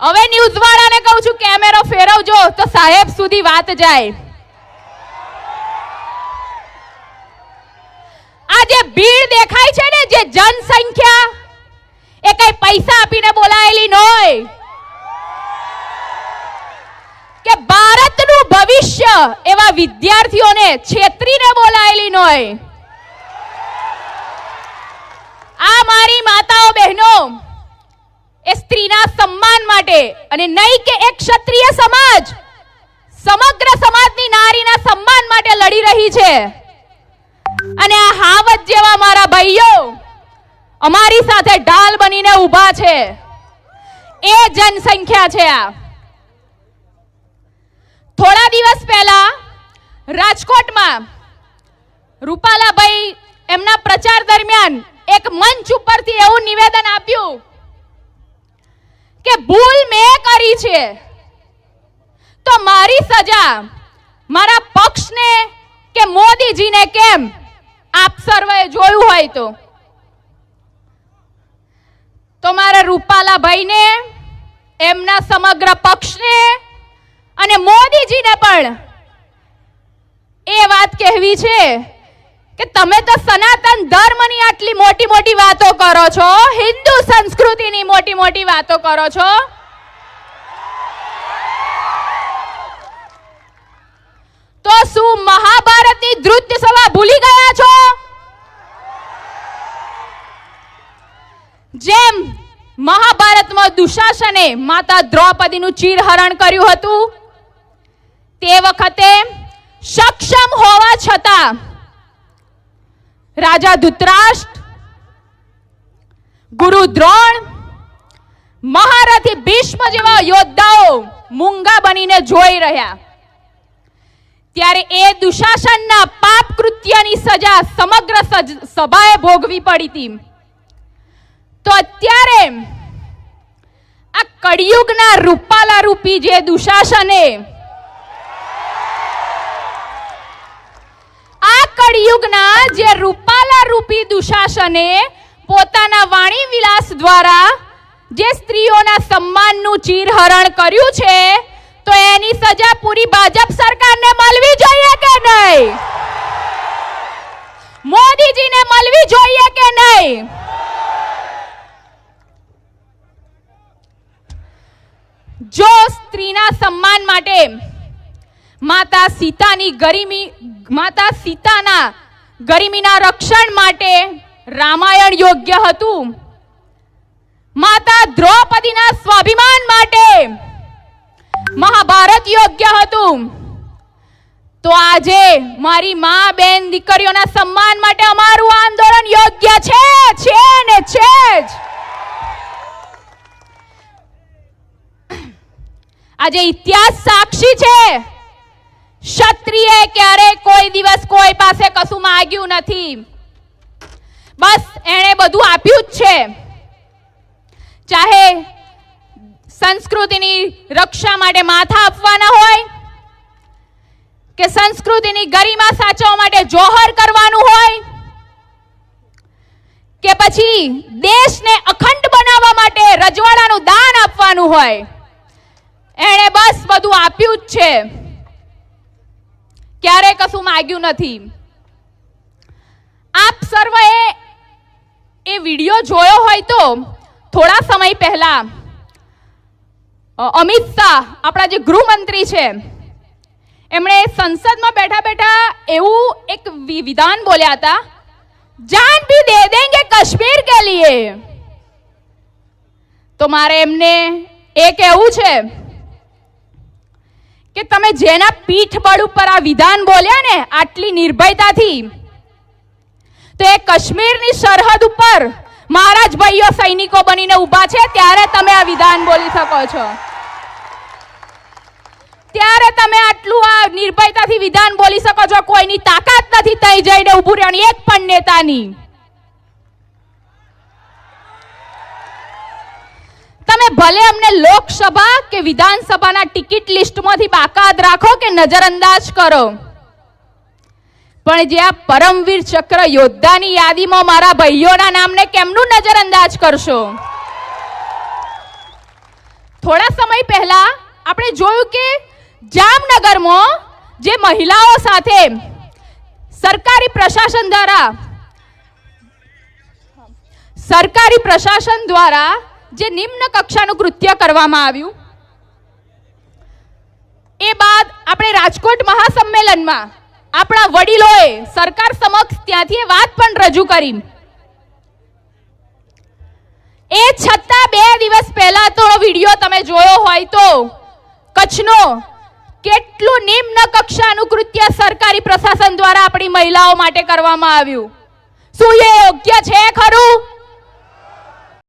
હવે ન્યૂઝ વાળાને કહું છું, કેમેરો ફેરવજો તો સાહેબ સુધી વાત જાય. આ ભીડ દેખાય છે ને, જે જનસંખ્યા, એ કઈ પૈસા આપીને બોલાયેલી નહોય કે ભારતનું ભવિષ્ય એવા વિદ્યાર્થીઓને છેતરીને બોલાયેલી નહોય આ મારી માતાઓ બહેનો માટે અને નહીં કે એક ક્ષત્રિય સમાજ. સમગ્ર સમાજની નારીના સન્માન માટે લડી રહી છે. અને આ હાવત જેવા મારા ભાઈઓ, અમારી સાથે ઢાલ બનીને ઊભા છે. એ જનસંખ્યા છે આ. થોડા દિવસ પહેલા રાજકોટમાં રૂપાલાભાઈ એમના પ્રચાર દરમિયાન એક મંચ ઉપરથી એવું નિવેદન આપ્યું કે ભૂલ મેં કરી છે. તો મારી સજા મારા પક્ષને કે મોદીજીને કેમ? આપ સર્વે જોયું હોય તો. તો મારા રૂપાલા ભાઈને એમના સમગ્ર પક્ષને અને મોદીજીને પણ એ વાત કહેવી છે કે તમે તો સનાતન ધર્મની આટલી મોટી મોટી વાતો કરો છો, હિન્દુ સંસ્કૃતિની મોટી મોટી વાતો કરો છો? તો શું મહાભારતની ધૃત્ય સભા ભૂલી ગયા છો? જેમ મહાભારતમાં દુશાસને માતા દ્રૌપદીનું ચીરહરણ કર્યું હતું, તે વખતે સક્ષમ હોવા છતાં રાજા ધૃતરાષ્ટ્ર, ગુરુ દ્રોણ, મહારથી ભીષ્મ જેવા યોદ્ધાઓ મૂંગા બનીને જોઈ રહ્યા. ત્યારે એ દુશાસનના પાપ કૃત્યની સજા સમગ્ર સભાએ ભોગવી પડી હતી. તો અત્યારે આ કળિયુગના રૂપાલા રૂપી જે દુશાસને કળિયુગના જે રૂપાલા રૂપી દુશાસને પોતાના વાણી વિલાસ દ્વારા જે સ્ત્રીઓના સન્માનનું ચીરહરણ કર્યું છે, તો એની સજા પૂરી ભાજપ સરકારને મળવી જોઈએ કે નહીં? મોદીજીને મળવી જોઈએ કે નહીં? જો સ્ત્રીના સન્માન માટે માતા સીતાની ગરિમી માતા સીતાના ગરિમીના રક્ષણ માટે રામાયણ યોગ્ય હતું. માતા દ્રૌપદીના સ્વાભિમાન માટે મહાભારત યોગ્ય હતું. તો આજે મારી મા બેન દીકરીઓના સન્માન માટે અમારું આંદોલન યોગ્ય છે છે ને છે જ. આજે ઇતિહાસ સાક્ષી છે. ક્ષત્રિય ક્યારે કોઈ દિવસ કોઈ પાસે કશું માંગ્યું નથી. બસ એણે બધું આપ્યું જ છે. ચાહે સંસ્કૃતિની રક્ષા માટે માથા આપવાના હોય, કે સંસ્કૃતિની ગરિમા સાચવવા માટે જોહર કરવાનું હોય, કે પછી દેશને અખંડ બનાવવા માટે રજવાડાનું દાન આપવાનું હોય. એણે બસ બધું આપ્યું જ છે. ક્યારે કશું માગ્યું નથી. આપ સર્વએ એ વીડિયો જોયો હોય તો થોડા સમય પહેલા અમિત શાહ, આપણા જે ગૃહમંત્રી છે, એમણે સંસદમાં બેઠા બેઠા એવું એક વિધાન બોલ્યા હતા, જાન ભી દે દેંગે કશ્મીર કે લીએ તો મારે એમને એ કહેવું છે કે તમે જેના પીઠ બળ ઉપર આ વિધાન બોલ્યા ને, આટલી નિર્ભયતાથી? તો એ કાશ્મીરની સરહદ ઉપર મારા જ ભાઈઓ સૈનિકો બનીને ઊભા છે, ત્યારે તમે આ વિધાન બોલી શકો છો. ત્યારે તમે આટલું આ નિર્ભયતાથી વિધાન બોલી શકો છો, કોઈની તાકાત નથી તઈ જઈને ઊભું રહેવાની, એક પણ નેતાની. તમે ભલે અમને લોકસભા કે વિધાનસભાના ટિકિટ લિસ્ટમાંથી બાકાત રાખો કે નજરઅંદાજ કરો. પણ જે આ પરમવીર ચક્ર યોદ્ધાની યાદીમાં મારા ભાઈઓના નામને કેમનું નજરઅંદાજ કરશો? થોડા સમય પહેલા આપણે જોયું કે જામનગરમાં જે મહિલાઓ સાથે સરકારી પ્રશાસન દ્વારા, સરકારી પ્રશાસન દ્વારા જે નિમ્ન કક્ષાનું કૃત્ય કરવામાં આવ્યું. એ બાદ આપણે રાજકોટ મહાસંમેલનમાં આપણા વડીલોએ સરકાર સમક્ષ ત્યાંથી વાત પણ રજૂ કરી. એ છતાં બે દિવસ પહેલા તો વીડિયો તમે જોયો હોય તો કચ્છનો કેટલું નિમ્ન કક્ષાનું કૃત્ય સરકારી પ્રશાસન દ્વારા આપણી મહિલાઓ માટે કરવામાં આવ્યું. શું એ યોગ્ય છે ખરું?